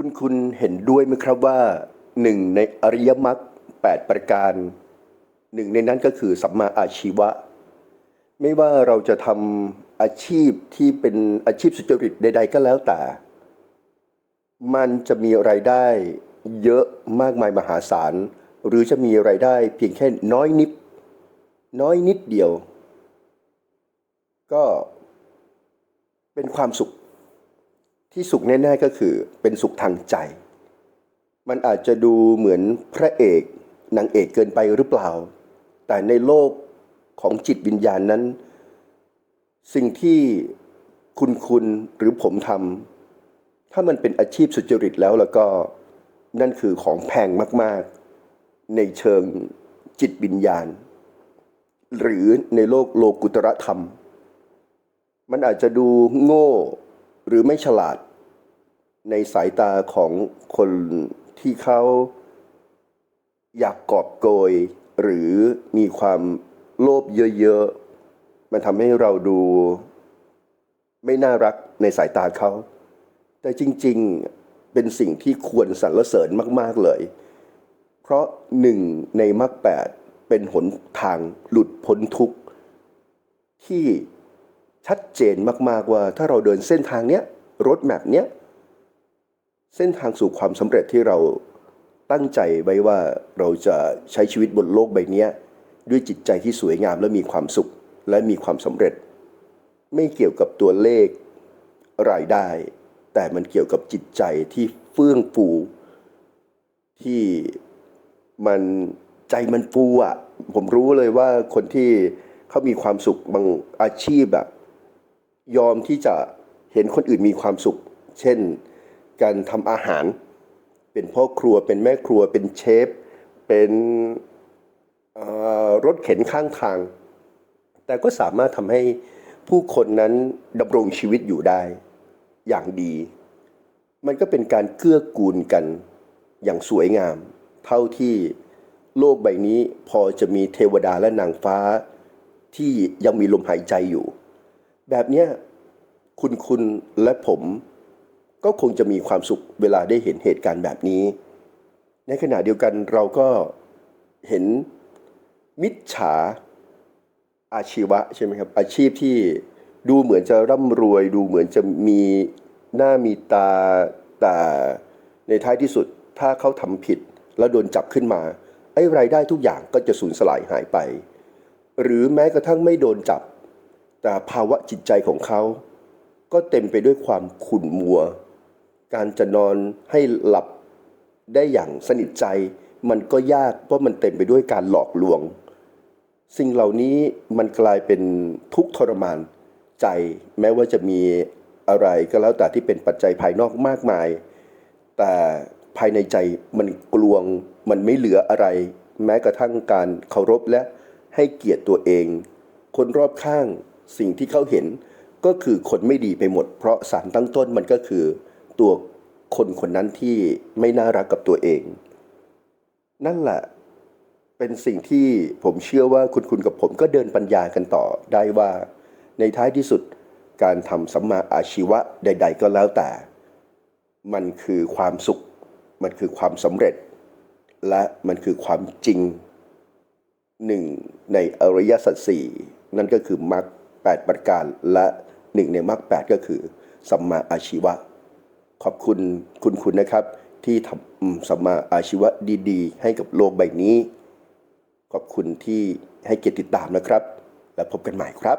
คุณคุณเห็นด้วยไหมครับว่าหนึ่งในอริยมรรคแปดประการหนึ่งในนั้นก็คือสัมมาอาชีวะ ไม่ว่าเราจะทำอาชีพที่เป็นอาชีพสุจริตใด ๆ ก็แล้วแต่ มันจะมีไรายได้เยอะมากมายมหาศาล หรือจะมีไรายได้เพียงแค่น้อยนิด น้อยนิดเดียว ก็เป็นความสุข ที่สุขแน่ๆก็คือเป็นสุขทางใจ มันอาจจะดูเหมือนพระเอกนางเอกเกินไปหรือเปล่า แต่ในโลกของจิตวิญญาณนั้น สิ่งที่คุณคุณหรือผมทำถ้ามันเป็นอาชีพสุจริตแล้วแล้วก็นั่นคือของแพงมาก ๆ ในเชิงจิตวิญญาณ หรือในโลกโลกุตรธรรม มันอาจจะดูโง่หรือไม่ฉลาด ในสายตาของคนที่เขาอยากกอบโกย หรือมีความโลภเยอะๆ มันทำให้เราดู ไม่น่ารักในสายตาเขา แต่จริงๆเป็นสิ่งที่ควรสรรเสริญมากๆเลย เพราะหนึ่งในมรรคแปดเป็นหนทางหลุดพ้นทุกข์ที่ชัดเจนมากๆว่าถ้าเราเดินเส้นทางเนี้ยรถแมพเนี้ย เส้นทางสู่ความสำเร็จที่เราตั้งใจไว้ว่าเราจะใช้ชีวิตบนโลกใบนี้ด้วยจิตใจที่สวยงามและมีความสุขและมีความสำเร็จ ไม่เกี่ยวกับตัวเลขรายได้ แต่มันเกี่ยวกับจิตใจที่เฟื่องฟูที่มันใจมันฟูอะผมรู้เลยว่าคนที่เขามีความสุขบางอาชีพแบบยอมที่จะเห็นคนอื่นมีความสุข เช่น การทำอาหาร เป็นพ่อครัวเป็นแม่ครัวเป็นเชฟ เป็นรถเข็นข้างทาง แต่ก็สามารถทำให้ผู้คนนั้นดำรงชีวิตอยู่ได้อย่างดี มันก็เป็นการเกื้อกูลกันอย่างสวยงาม เท่าที่โลกใบนี้พอจะมีเทวดาและนางฟ้า ที่ยังมีลมหายใจอยู่ แบบเนี้ยคุณคุณและผม ก็คงจะมีความสุขเวลาได้เห็นเหตุการณ์แบบนี้ ในขณะเดียวกันเราก็เห็นมิจฉาอาชีวะใช่ไหมครับ อาชีพที่ดูเหมือนจะร่ำรวย ดูเหมือนจะมีหน้ามีตาแต่ในท้ายที่สุดถ้าเขาทำผิดแล้วโดนจับขึ้นมา ไอ้รายได้ทุกอย่างก็จะสูญสลายหายไป หรือแม้กระทั่งไม่โดนจับ แต่ภาวะจิตใจของเขา ก็เต็มไปด้วยความขุ่นมัว การจะนอนให้หลับได้อย่างสนิทใจ มันก็ยากเพราะมันเต็มไปด้วยการหลอกลวง สิ่งเหล่านี้มันกลายเป็นทุกข์ทรมานใจ แม้ว่าจะมีอะไรก็แล้วแต่ที่เป็นปัจจัยภายนอกมากมาย แต่ภายในใจมันกลวงมันไม่เหลืออะไร แม้กระทั่งการเคารพและให้เกียรติตัวเอง คนรอบข้างสิ่งที่เขาเห็นก็คือคนไม่ดีไปหมด เพราะสารตั้งต้นมันก็คือ ตัวคนคนนั้นที่ไม่น่ารักกับตัวเอง นั่นแหละเป็นสิ่งที่ผมเชื่อว่าคุณคุณกับผมก็เดินปัญญากันต่อได้ว่า ในท้ายที่สุดการทำสัมมาอาชีวะใด ๆ ก็แล้วแต่ มันคือความสุข มันคือความสำเร็จ และมันคือความจริงหนึ่งในอริยสัจสี่นั่นก็คือมรรคแปดประการและหนึ่งในมรรคแปดก็คือสัมมาอาชีวะ ขอบคุณคุณคุณนะครับ ที่ทำสัมมาอาชีวะดีๆ ให้กับโลกใบนี้ ขอบคุณที่ให้เกียรติติดตามนะครับ และพบกันใหม่ครับ